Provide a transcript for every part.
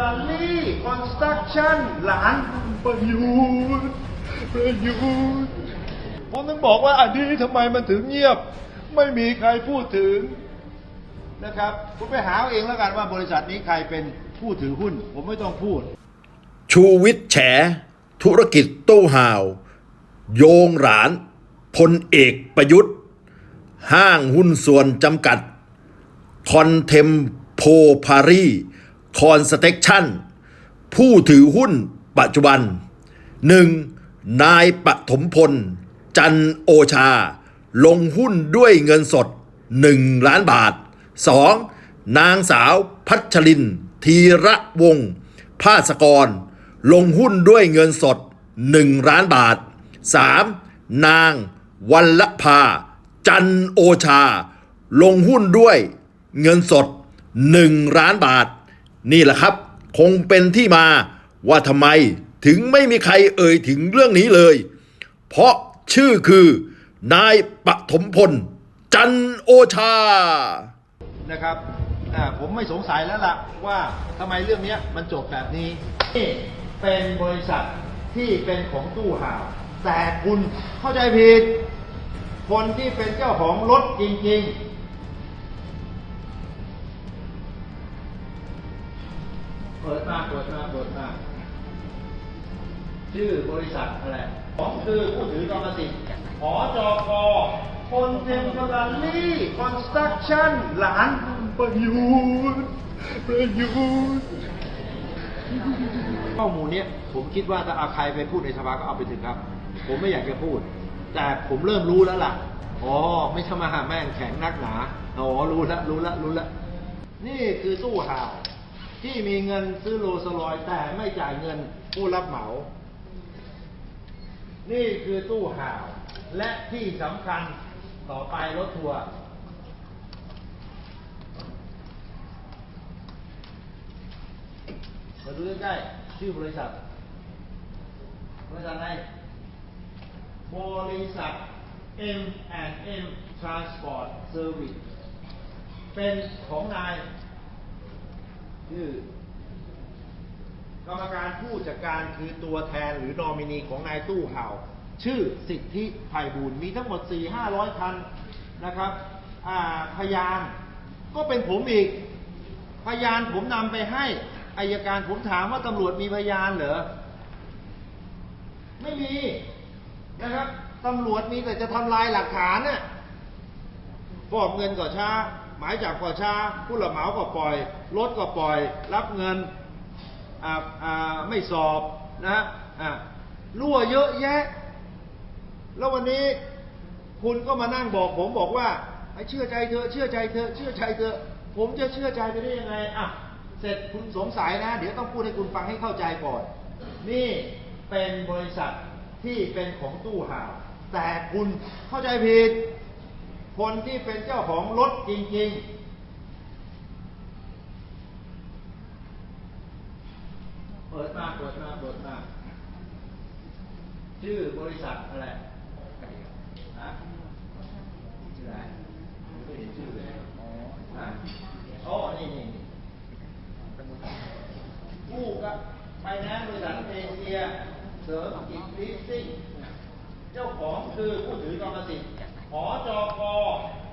ลันลี่คอนสตรักชั่นหลานประยุทธ์ประยุทธ์ผมถึงบอกว่าอันนี้ทำไมมันถึงเงียบ ไม่มีใครพูดถึงนะครับ คุณไปหาเอาเองแล้วกันว่าบริษัทนี้ใครเป็นผู้ถือหุ้น ผมไม่ต้องพูด ชูวิทย์แฉ ธุรกิจตู้ห่าว โยงหลานพลเอกประยุทธ์ ห้างหุ้นส่วนจำกัด คอนเทมโพพารี คอนสเต็กชั่นผู้ถือหุ้นปัจจุบัน 1. นายปฐมพล จันโอชา ลงหุ้นด้วยเงินสด 1 ล้านบาท 2. นางสาวพัชรินธีระวงศ์ภาสกร ลงหุ้นด้วยเงินสด 1 ล้านบาท 3. นางวัลภา จันโอชา ลงหุ้นด้วยเงินสด 1 ล้านบาท นี่แหละครับ คงเป็นที่มาว่าทำไมถึงไม่มีใครเอ่ยถึงเรื่องนี้เลย เพราะชื่อคือนายปฐมพล จันโอชา นะครับอ่าผมไม่สงสัยแล้วล่ะว่าทำไมเรื่องเนี้ยมันจบแบบนี้ นี่เป็นบริษัทที่เป็นของตู้ห่าว แต่คุณเข้าใจผิด คนที่เป็นเจ้าของรถจริง ๆ ปิดมาเปิดมาเปิดมาชื่อบริษัทอะไรของคือผู้ถือกรรมสิทธิ์หอจกคนเทมพลันลี่คอนสตรักชั่นหลานประยุทธ์ประยุทธ์ข้อมูลเนี้ยผมคิดว่าถ้าเอาใครไปพูดในสภาก็เอาไปถึงครับ ผมไม่อยากจะพูด แต่ผมเริ่มรู้แล้วล่ะอ๋อไม่ใช่มาหาแม่งแข็งนักหนาอ๋อรู้แล้วรู้แล้วรู้แล้วนี่คือตู้ห่าว ที่มีเงินซื้อโรสลอยแต่ไม่จ่ายเงินผู้รับเหมา นี่คือตู้ห่าว และที่สำคัญต่อไปรถทัวร์มาดูใกล้ๆชื่อบริษัท บริษัทอะไร บริษัท M&M Transport Service เป็นของนาย ชื่อกรรมการผู้จัดการคือตัวแทนหรือนอมินีของนายตู้เห่า ชื่อสิทธิไพบูลมีทั้งหมด 4 5 0 0คันนะครับพยานก็เป็นผมอีก พยานผมนำไปให้อายการผมถามว่าตำรวจมีพยานเหรอ ไม่มีนะครับตำรวจมีแต่จะทำลายหลักฐานน่ะฟอกเงินก็ช้า หมายจับก็ช้าผู้รับเหมาก็ปล่อย รถก็ปล่อย รับเงินไม่สอบนะอ่ารั่วเยอะแยะ แล้ววันนี้คุณก็มานั่งบอกผมบอกว่าให้เชื่อใจเธอเชื่อใจเธอเชื่อใจเธอผมจะเชื่อใจไปได้ยังไงอะเสร็จคุณสงสัยนะ เดี๋ยวต้องพูดให้คุณฟังให้เข้าใจก่อน นี่เป็นบริษัทที่เป็นของตู้ห่าว แต่คุณเข้าใจผิด คนที่เป็นเจ้าของรถจริง ๆ เปิดมาเปิดมาเปิดมา ชื่อบริษัทอะไรฮะชื่ออะไรไม่เห็นชื่อเลยฮะอ๋อนี่นี่นี่กู้กับไฟแนนซ์บริษัทเอเชีย เสริมกิจลิสซิ่ง เจ้าของคือผู้ถือกรรมสิทธิ์ หอจก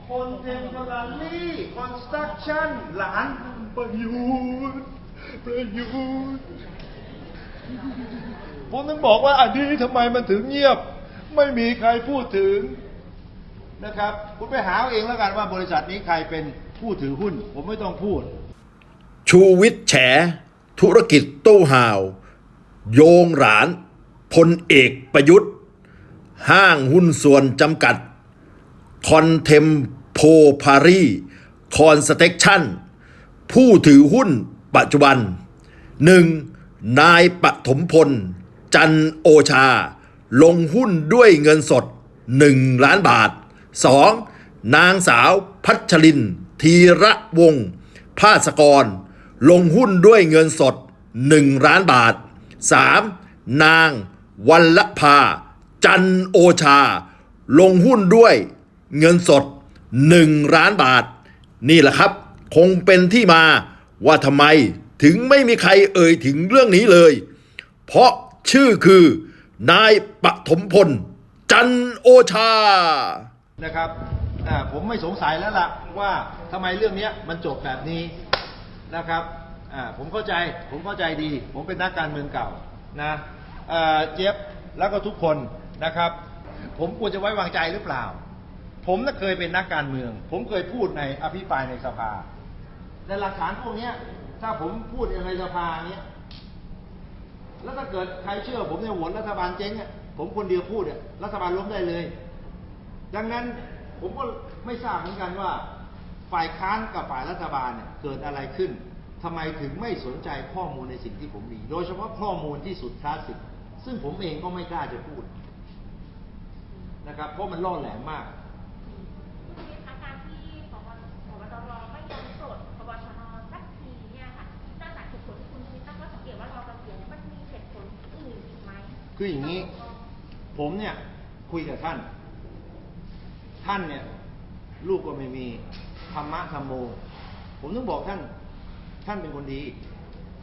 คนเทมพลันลี่คอนสตรักชั่นหลานประยุทธ์ประยุทธ์ผมถึงบอกว่าอันนี้ทำไมมันถึงเงียบ ไม่มีใครพูดถึงนะครับ คุณไปหาเอาเองแล้วกันว่าบริษัทนี้ใครเป็นผู้ถือหุ้น ผมไม่ต้องพูด ชูวิทย์แฉ ธุรกิจตู้ห่าว โยงหลานพลเอกประยุทธ์ ห้างหุ้นส่วนจำกัด คอนเทมโพพารีคอนสเต็กชั่นผู้ถือหุ้นปัจจุบัน 1. นายปฐมพล จันโอชา ลงหุ้นด้วยเงินสด 1 ล้านบาท 2. นางสาวพัชรินธีระวงศ์ภาสกร ลงหุ้นด้วยเงินสด 1 ล้านบาท 3. นางวัลภา จันโอชา ลงหุ้นด้วย เงินสด 1 ล้านบาท นี่แหละครับ คงเป็นที่มาว่าทำไมถึงไม่มีใครเอ่ยถึงเรื่องนี้เลย เพราะชื่อคือนายปฐมพล จันโอชานะครับผมไม่สงสัยแล้วล่ะว่าทำไมเรื่องนี้มันจบแบบนี้นะครับผมเข้าใจผมเข้าใจดี ผมเป็นนักการเมืองเก่านะเอ่อเจี๊ยบแล้วก็ทุกคนนะครับ ผมควรจะไว้วางใจหรือเปล่า ผมน่ะเคยเป็นนักการเมือง ผมเคยพูดในอภิปรายในสภาแต่หลักฐานพวกเนี้ยถ้าผมพูดในสภาเนี้ยแล้วถ้าเกิดใครเชื่อผมเนี่ยโหวตรัฐบาลเจ๊งอะผมคนเดียวพูดอะรัฐบาลล้มได้เลย ดังนั้นผมก็ไม่ทราบเหมือนกันว่า ฝ่ายค้านกับฝ่ายรัฐบาลเนี่ยเกิดอะไรขึ้นทำไมถึงไม่สนใจข้อมูลในสิ่งที่ผมมี โดยเฉพาะข้อมูลที่สุดคลาสสิกซึ่งผมเองก็ไม่กล้าจะพูดนะครับ เพราะมันล่อแหลมมาก คืออย่างนี้ ผมเนี่ยคุยกับท่าน ท่านเนี่ย ลูกก็ไม่มีธรรมะธรรมโม ผมต้องบอกท่าน ท่านเป็นคนดี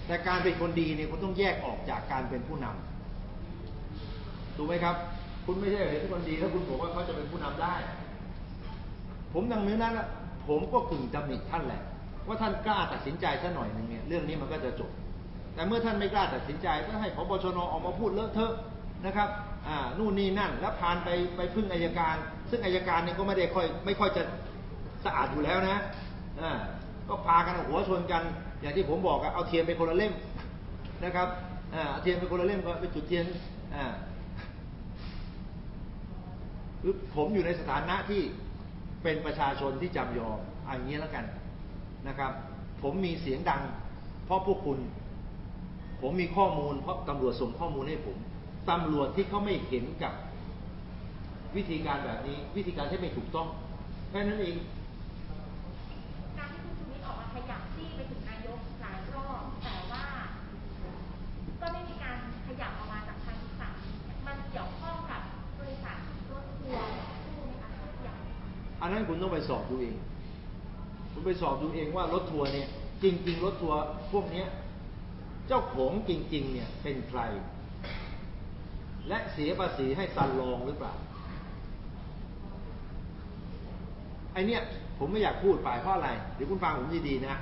แต่การเป็นคนดีเนี่ยคุณต้องแยกออกจากการเป็นผู้นำถูกไหมครับ คุณไม่ใช่เห็นคนดีแล้วคุณบอกว่าเขาจะเป็นผู้นำได้ ผมดังนี้นั้นนะผมก็กึ่งตำหนิท่านแหละ ว่าท่านกล้าตัดสินใจสักหน่อยหนึ่งเนี่ยเรื่องนี้มันก็จะจบ แต่เมื่อท่านไม่กล้าตัดสินใจก็ให้พบชนออกมาพูดเลอะเทอะนะครับอ่านู่นนี่นั่น แล้วพานไปไปพึ่งอายการ ซึ่งอายการเนี่ยก็ไม่ได้ค่อยไม่ค่อยจะสะอาดอยู่แล้วนะอ่าก็พากันหัวชนกัน อย่างที่ผมบอกอะเอาเทียนไปคนละเล่มนะครับอ่าเอาเทียนไปคนละเล่มก็ไปจุดเทียนอ่าคือผมอยู่ในสถานะที่เป็นประชาชนที่จำยอมอันนี้แล้วกันนะครับ ผมมีเสียงดังเพราะพวกคุณ ผมมีข้อมูลเพราะตำรวจส่งข้อมูลให้ผมตำรวจที่เขาไม่เห็นกับวิธีการแบบนี้ วิธีการที่ไม่ถูกต้องแค่นั้นเองการที่คุณชูวิทย์ออกมาขยับที่ไปถึงนายกหลายรอบแต่ว่า ก็ไม่มีการขยับออกมาจากทางอีกฝั่งมันเกี่ยวข้องกับบริษัทรถทัวร์คู่ไหมคะอย่างอันนั้นคุณต้องไปสอบดูเอง คุณไปสอบดูเองว่ารถทัวร์เนี่ย จริง ๆ รถทัวร์พวกเนี้ย เจ้าของจริง ๆ เนี่ยเป็นใคร และเสียภาษีให้ซันลองหรือเปล่าไอเนี้ยผมไม่อยากพูดไปเพราะอะไรเดี๋ยวคุณฟังผมดีๆนะ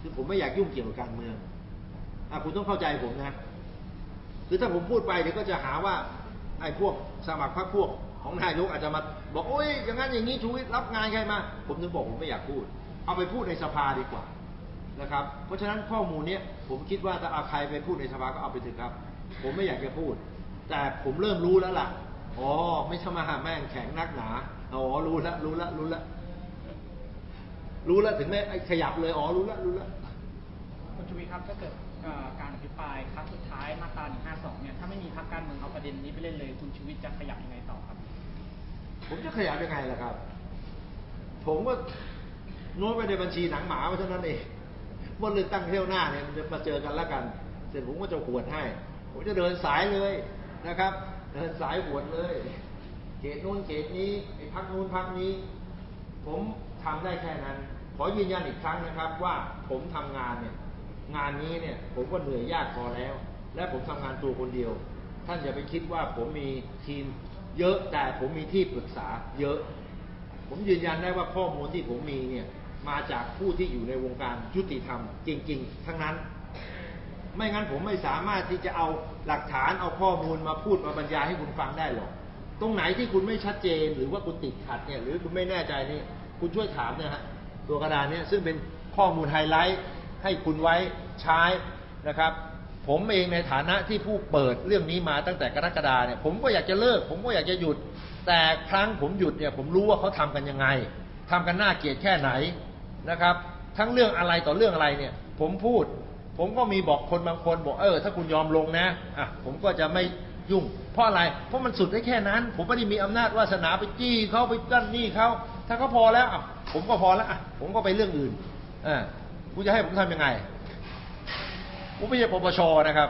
คือผมไม่อยากยุ่งเกี่ยวกับการเมืองอะคุณต้องเข้าใจผมนะคือถ้าผมพูดไปเดี๋ยวก็จะหาว่าไอ้พวกสมัครพรรคพวกของนายกอาจจะมาบอกโอ้ยอย่างนั้นอย่างนี้ชูวิทย์รับงานใครมา ผมถึงบอกผมไม่อยากพูด เอาไปพูดในสภาดีกว่า นะครับ เพราะฉะนั้นข้อมูลเนี้ยผมคิดว่าถ้าเอาใครไปพูดในสภาก็เอาไปเถอะครับ ผมไม่อยากจะพูด แต่ผมเริ่มรู้แล้วล่ะอ๋อไม่ใช่มาหาแม่งแข็งนักหนาอ๋อรู้แล้วรู้แล้วรู้แล้วรู้แล้วถึงแม้ไอ้ขยับเลยอ๋อรู้แล้วรู้แล้วคุณชูวิทย์ครับถ้าเกิดเอ่อการอภิปรายครั้งสุดท้ายมาตรา152เนี่ยถ้าไม่มีพรรคการเมืองเอาประเด็นนี้ไปเล่นเลย คุณชูวิทย์จะขยับยังไงต่อครับ ผมจะขยับยังไงล่ะครับ ผมก็โน้ตไปในบัญชีหนังหมาไว้เท่านั้นเอง วันเลือกตั้งเที่ยวหน้าเนี่ยมันจะมาเจอกันแล้วกัน เสร็จผมก็จะหวดให้ ผมจะเดินสายเลยนะครับ เดินสายหวดเลย เขตนู้นเขตนี้ไอ้พักนู้นพักนี้ ผมทำได้แค่นั้น ขอยืนยันอีกครั้งนะครับ ว่าผมทำงานเนี่ย งานนี้เนี่ย ผมก็เหนื่อยยากพอแล้ว และผมทำงานตัวคนเดียว ท่านอย่าไปคิดว่าผมมีทีมเยอะแต่ผมมีที่ปรึกษาเยอะ ผมยืนยันได้ว่าข้อมูลที่ผมมีเนี่ย มาจากผู้ที่อยู่ในวงการยุติธรรม จริง ๆ ทั้งนั้น ไม่งั้นผมไม่สามารถที่จะเอาหลักฐานเอาข้อมูลมาพูดมาบรรยายให้คุณฟังได้หรอก ตรงไหนที่คุณไม่ชัดเจนหรือว่าคุณติดขัดเนี่ยหรือคุณไม่แน่ใจนี่คุณช่วยถามนะฮะตัวกระดานเนี่ยซึ่งเป็นข้อมูลไฮไลท์ให้คุณไว้ใช้นะครับ ผมเองในฐานะที่ผู้เปิดเรื่องนี้มาตั้งแต่กรกฎาเนี่ยผมก็อยากจะเลิก ผมก็อยากจะหยุด แต่ครั้งผมหยุดเนี่ยผมรู้ว่าเขาทำกันยังไงทำกันน่าเกลียดแค่ไหน นะครับ ทั้งเรื่องอะไรต่อเรื่องอะไรเนี่ย ผมพูด ผมก็มีบอกคนบางคนบอกเออ ถ้าคุณยอมลงนะอะผมก็จะไม่ยุ่ง เพราะอะไร เพราะมันสุดได้แค่นั้น ผมไม่ได้มีอำนาจวาสนาไปจี้เขาไปกั้นหนี้เขาถ้าเขาพอแล้วอะผมก็พอแล้วอะผมก็ไปเรื่องอื่นอ่าคุณจะให้ผมทำยังไงผมไม่ใช่ปปชนะครับ